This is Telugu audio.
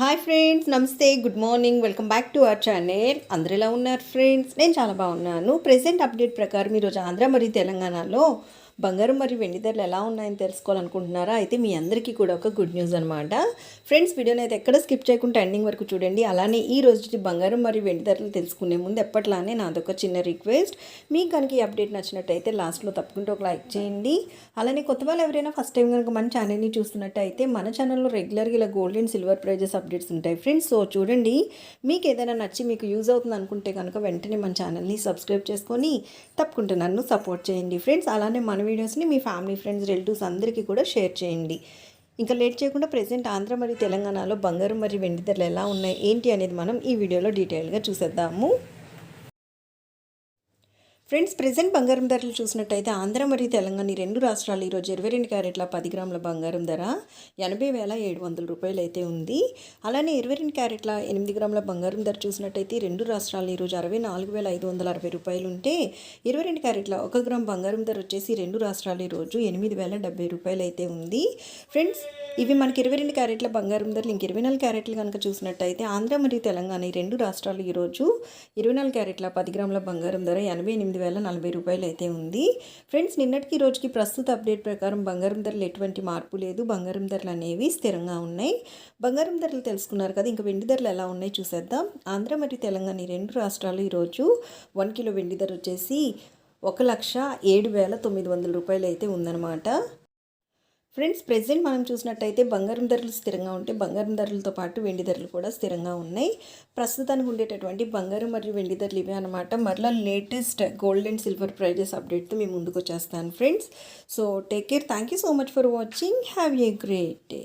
హాయ్ ఫ్రెండ్స్ నమస్తే good morning. Welcome back to our channel. అందరు ఎలా ఉన్నారు ఫ్రెండ్స్? నేను చాలా బాగున్నాను. ప్రెసెంట్ అప్డేట్ ప్రకారం ఈరోజు ఆంధ్ర మరియు తెలంగాణలో బంగారం మరియు వెండి ధరలు ఎలా ఉన్నాయని తెలుసుకోవాలనుకుంటున్నారా? అయితే మీ అందరికీ కూడా ఒక గుడ్ న్యూస్ అనమాట ఫ్రెండ్స్ వీడియోని అయితే ఎక్కడ స్కిప్ చేయకుండా ఎండింగ్ వరకు చూడండి. అలానే ఈ రోజు బంగారం మరియు వెండి ధరలు తెలుసుకునే ముందు ఎప్పట్లానే నాదొక చిన్న రిక్వెస్ట్. మీకు కనుక ఈ అప్డేట్ నచ్చినట్టయితే లాస్ట్లో తప్పకుండా ఒక లైక్ చేయండి. అలానే కొత్త వాళ్ళు ఎవరైనా ఫస్ట్ టైం కనుక మన ఛానల్ని చూస్తున్నట్టయితే మన ఛానల్లో రెగ్యులర్గా ఇలా gold and silver prices updates ఉంటాయి ఫ్రెండ్స్. సో చూడండి. మీకు ఏదైనా నచ్చి మీకు యూజ్ అవుతుంది అనుకుంటే కనుక వెంటనే మన ఛానల్ని సబ్స్క్రైబ్ చేసుకొని తప్పకుండా నన్ను సపోర్ట్ చేయండి ఫ్రెండ్స్. అలానే మన వీడియోస్ని మీ ఫ్యామిలీ ఫ్రెండ్స్ రిలేటివ్స్ అందరికీ కూడా షేర్ చేయండి. ఇంకా లేట్ చేయకుండా ప్రజెంట్ ఆంధ్ర మరియు తెలంగాణలో బంగారం మరియు వెండి ధరలు ఎలా ఉన్నాయి ఏంటి అనేది మనం ఈ వీడియోలో డీటెయిల్గా చూసేద్దాము. ఫ్రెండ్స్ ప్రెసెంట్ బంగారం ధరలు చూసినట్టయితే ఆంధ్ర మరియు తెలంగాణ ఈ రెండు రాష్ట్రాలు ఈరోజు ఇరవై రెండు క్యారెట్ల పది గ్రాముల బంగారం ధర ఎనభై వేల ఏడు వందల రూపాయలు అయితే ఉంది. అలానే ఇరవై రెండు క్యారెట్ల ఎనిమిది గ్రాముల బంగారం ధర చూసినట్టయితే రెండు రాష్ట్రాలు ఈరోజు అరవై నాలుగు వేల ఐదు వందల అరవై రూపాయలు ఉంటే ఇరవై రెండు క్యారెట్ల ఒక గ్రామ్ బంగారం ధర వచ్చేసి రెండు రాష్ట్రాలు ఈరోజు ఎనిమిది వేల డెబ్బై రూపాయలు అయితే ఉంది. ఫ్రెండ్స్ ఇవి మనకి ఇరవై రెండు క్యారెట్ల బంగారం ధరలు ఇంక ఇరవై నాలుగు క్యారెట్లు కనుక చూసినట్టయితే ఆంధ్ర మరియు తెలంగాణ ఈ రెండు రాష్ట్రాలు ఈరోజు ఇరవై నాలుగు క్యారెట్ల పది గ్రాముల బంగారం ధర ఎనభై ఎనిమిది వేల నలభై రూపాయలు అయితే ఉంది. ఫ్రెండ్స్ నిన్నటికి రోజుకి ప్రస్తుత అప్డేట్ ప్రకారం బంగారం ధరలు ఎటువంటి మార్పు లేదు. బంగారం ధరలు అనేవి స్థిరంగా ఉన్నాయి. బంగారం ధరలు తెలుసుకున్నారు కదా ఇంకా వెండి ధరలు ఎలా ఉన్నాయి చూసేద్దాం. ఆంధ్ర మరియు తెలంగాణ ఈ రెండు రాష్ట్రాలు ఈరోజు వన్ కిలో వెండి ధర వచ్చేసి ఒక లక్ష ఏడు వేల తొమ్మిది వందల రూపాయలు అయితే ఉందన్నమాట. ఫ్రెండ్స్ ప్రెసెంట్ మనం చూసినట్టయితే బంగారం ధరలు స్థిరంగా ఉంటే బంగారం ధరలతో పాటు వెండి ధరలు కూడా స్థిరంగా ఉన్నాయి. ప్రస్తుతానికి ఉండేటటువంటి బంగారం మరియు వెండి ధరలు ఇవే అనమాట మరలా latest gold and silver prices అప్డేట్తో మేము ముందుకు వచ్చేస్తాను friends. So take care. Thank you so much for watching. Have a great day.